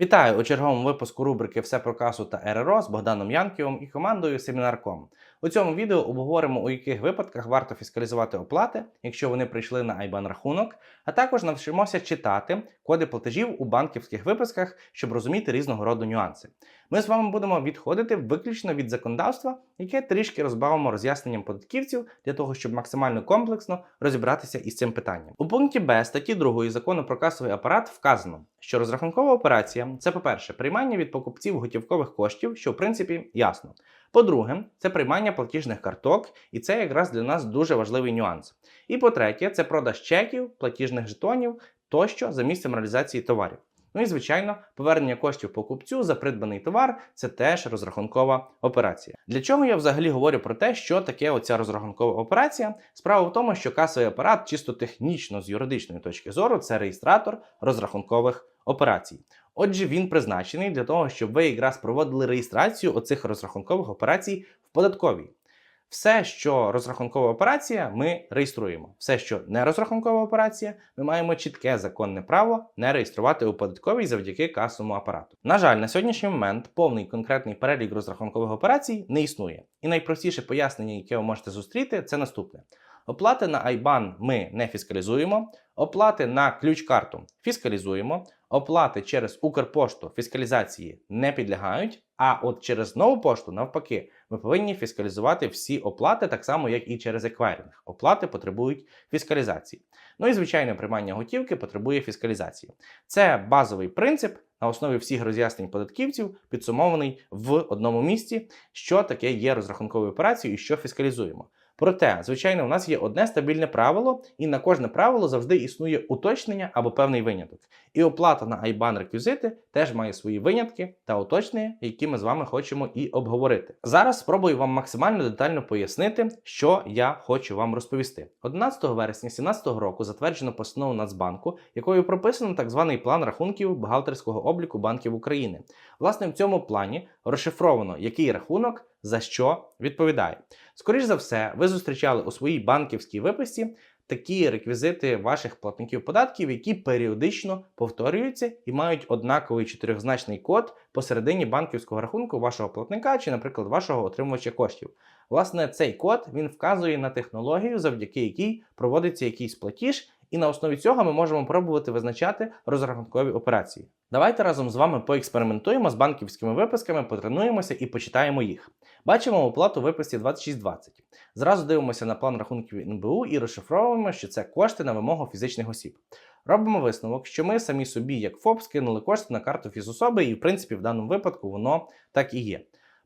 Вітаю у черговому випуску рубрики Все про касу та РРО з Богданом Янківим і командою Семінарком. У цьому відео обговоримо, у яких випадках варто фіскалізувати оплати, якщо вони прийшли на IBAN рахунок, а також навчимося читати коди платежів у банківських виписках, щоб розуміти різного роду нюанси. Ми з вами будемо відходити виключно від законодавства, яке трішки розбавимо роз'ясненням податківців для того, щоб максимально комплексно розібратися із цим питанням. У пункті Б статті 2 закону про касовий апарат вказано, що розрахункова операція це, по-перше, приймання від покупців готівкових коштів, що в принципі ясно. По-друге, це приймання платіжних карток, і це якраз для нас дуже важливий нюанс. І по-третє, це продаж чеків, платіжних жетонів тощо за місцем реалізації товарів. Ну і звичайно, повернення коштів покупцю за придбаний товар це теж розрахункова операція. Для чого я взагалі говорю про те, що таке оця розрахункова операція? Справа в тому, що касовий апарат, чисто технічно з юридичної точки зору, це реєстратор розрахункових операцій. Отже, він призначений для того, щоб ви якраз проводили реєстрацію оцих розрахункових операцій в податковій. Все, що розрахункова операція, ми реєструємо. Все, що не розрахункова операція, ми маємо чітке законне право не реєструвати у податковій завдяки касовому апарату. На жаль, на сьогоднішній момент повний конкретний перелік розрахункових операцій не існує. І найпростіше пояснення, яке ви можете зустріти, це наступне: оплати на IBAN ми не фіскалізуємо, оплати на ключ-карту фіскалізуємо, оплати через Укрпошту фіскалізації не підлягають. А от через нову пошту, навпаки, ми повинні фіскалізувати всі оплати, так само, як і через еквайринг. Оплати потребують фіскалізації. Ну і звичайне приймання готівки потребує фіскалізації. Це базовий принцип на основі всіх роз'яснень податківців, підсумований в одному місці, що таке є розрахунковою операцією і що фіскалізуємо. Проте, звичайно, у нас є одне стабільне правило, і на кожне правило завжди існує уточнення або певний виняток. І оплата на IBAN реквізити теж має свої винятки та уточнення, які ми з вами хочемо і обговорити. Зараз спробую вам максимально детально пояснити, що я хочу вам розповісти. 11 вересня 2017 року затверджено постанову Нацбанку, якою прописано так званий план рахунків бухгалтерського обліку банків України. Власне, в цьому плані розшифровано, який рахунок за що відповідає. Скоріше за все, ви зустрічали у своїй банківській виписці такі реквізити ваших платників податків, які періодично повторюються і мають однаковий чотирьохзначний код посередині банківського рахунку вашого платника чи, наприклад, вашого отримувача коштів. Власне, цей код він вказує на технологію, завдяки якій проводиться якийсь платіж, і на основі цього ми можемо пробувати визначати розрахункові операції. Давайте разом з вами поекспериментуємо з банківськими виписками, потренуємося і почитаємо їх. Бачимо оплату виписці 2620. Зразу дивимося на план рахунків НБУ і розшифровуємо, що це кошти на вимогу фізичних осіб. Робимо висновок, що ми самі собі, як ФОП, скинули кошти на карту фізособи, і в принципі в даному випадку воно так і є.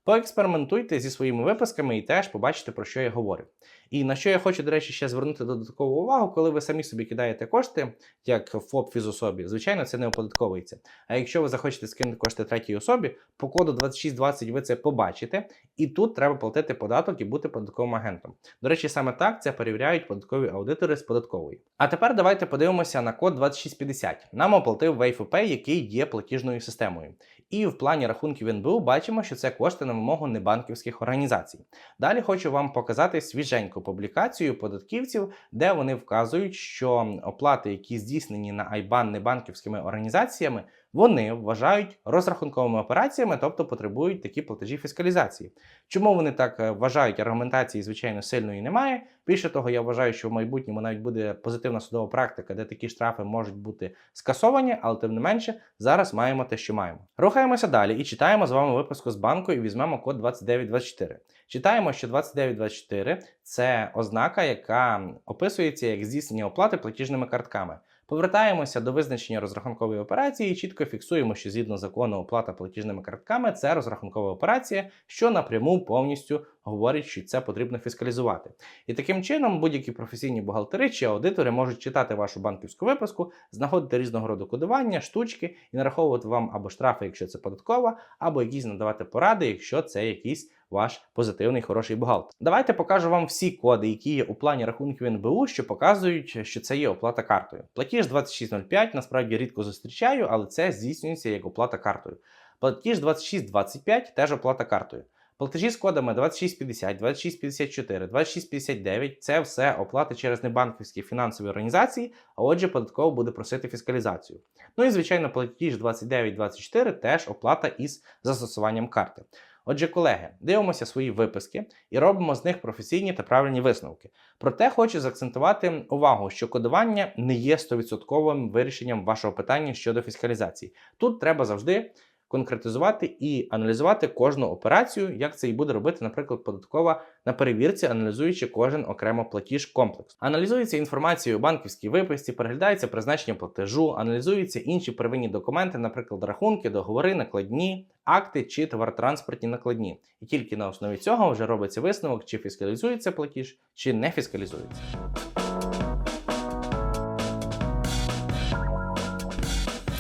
Поекспериментуйте зі своїми виписками і теж побачите, про що я говорю. І на що я хочу, до речі, ще звернути додаткову увагу, коли ви самі собі кидаєте кошти, як ФОП фізособі, звичайно, це не оподатковується. А якщо ви захочете скинути кошти третій особі, по коду 2620 ви це побачите, і тут треба платити податок і бути податковим агентом. До речі, саме так це перевіряють податкові аудитори з податкової. А тепер давайте подивимося на код 2650. Нам оплатив WavePay, який є платіжною системою. І в плані рахунків НБУ бачимо, що це кошти на вимогу небанківських організацій. Далі хочу вам показати свіженьку публікацію податківців, де вони вказують, що оплати, які здійснені на IBAN небанківськими організаціями, вони вважають розрахунковими операціями, тобто потребують такі платежі фіскалізації. Чому вони так е, вважають? Аргументації, звичайно, сильної немає. Більше того, я вважаю, що в майбутньому навіть буде позитивна судова практика, де такі штрафи можуть бути скасовані, але тим не менше, зараз маємо те, що маємо. Рухаємося далі і читаємо з вами випуску з банку і візьмемо код 2924. Читаємо, що 2924 це ознака, яка описується як здійснення оплати платіжними картками. Повертаємося до визначення розрахункової операції і чітко фіксуємо, що згідно закону оплата платіжними картками це розрахункова операція, що напряму повністю говорить, що це потрібно фіскалізувати. І таким чином будь-які професійні бухгалтери чи аудитори можуть читати вашу банківську виписку, знаходити різного роду кодування, штучки і нараховувати вам або штрафи, якщо це податкова, або якісь надавати поради, якщо це якийсь ваш позитивний хороший бухгалтер. Давайте покажу вам всі коди, які є у плані рахунків НБУ, що показують, що це є оплата картою. Платіж 2605 насправді рідко зустрічаю, але це здійснюється як оплата картою. Платіж 2625 теж оплата картою. Платежі з кодами 2650, 2654, 2659 це все оплати через небанківські фінансові організації, а отже, податково буде просити фіскалізацію. Ну і звичайно, платіж 2924 теж оплата із застосуванням карти. Отже, колеги, дивимося свої виписки і робимо з них професійні та правильні висновки. Проте хочу заакцентувати увагу, що кодування не є 100% вирішенням вашого питання щодо фіскалізації. Тут треба завжди конкретизувати і аналізувати кожну операцію, як це і буде робити, наприклад, податкова на перевірці, аналізуючи кожен окремо платіж комплекс. Аналізується інформація у банківській виписці, переглядається призначення платежу, аналізуються інші первинні документи, наприклад, рахунки, договори, накладні, акти чи товаротранспортні накладні. І тільки на основі цього вже робиться висновок, чи фіскалізується платіж, чи не фіскалізується.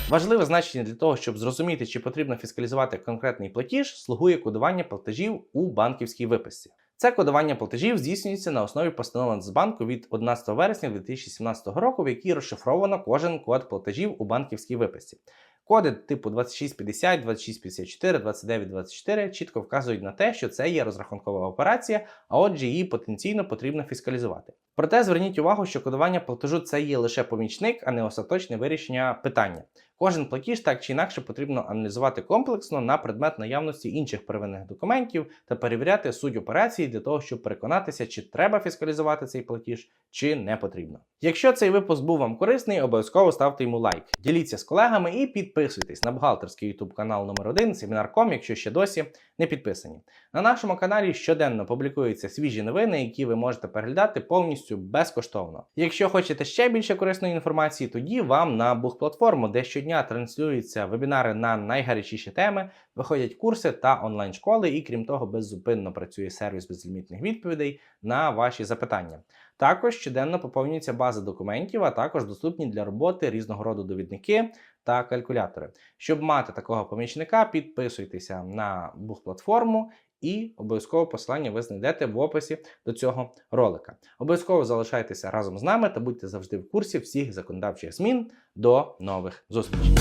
Важливе значення для того, щоб зрозуміти, чи потрібно фіскалізувати конкретний платіж, слугує кодування платежів у банківській виписці. Це кодування платежів здійснюється на основі постанови Нацбанку від 11 вересня 2017 року, в якій розшифровано кожен код платежів у банківській виписці. Коди типу 2650, 2654, 2924 чітко вказують на те, що це є розрахункова операція, а отже, її потенційно потрібно фіскалізувати. Проте зверніть увагу, що кодування платежу це є лише помічник, а не остаточне вирішення питання. Кожен платіж так чи інакше потрібно аналізувати комплексно на предмет наявності інших первинних документів та перевіряти суть операції для того, щоб переконатися, чи треба фіскалізувати цей платіж, чи не потрібно. Якщо цей випуск був вам корисний, обов'язково ставте йому лайк, діліться з колегами і підписуйтесь на бухгалтерський YouTube канал номер 1 Семінар.com, якщо ще досі не підписані. На нашому каналі щоденно публікуються свіжі новини, які ви можете переглядати повністю безкоштовно. Якщо хочете ще більше корисної інформації, тоді вам на Бух-платформу, де щодня транслюються вебінари на найгарячіші теми, виходять курси та онлайн-школи, і крім того, беззупинно працює сервіс безлімітних відповідей на ваші запитання. Також щоденно поповнюється база документів, а також доступні для роботи різного роду довідники та калькулятори. Щоб мати такого помічника, підписуйтеся на Бух-платформу і обов'язково посилання ви знайдете в описі до цього ролика. Обов'язково залишайтеся разом з нами та будьте завжди в курсі всіх законодавчих змін. До нових зустрічей!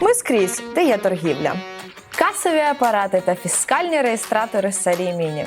Ми скрізь, де є торгівля. Касові апарати та фіскальні реєстратори серії Міні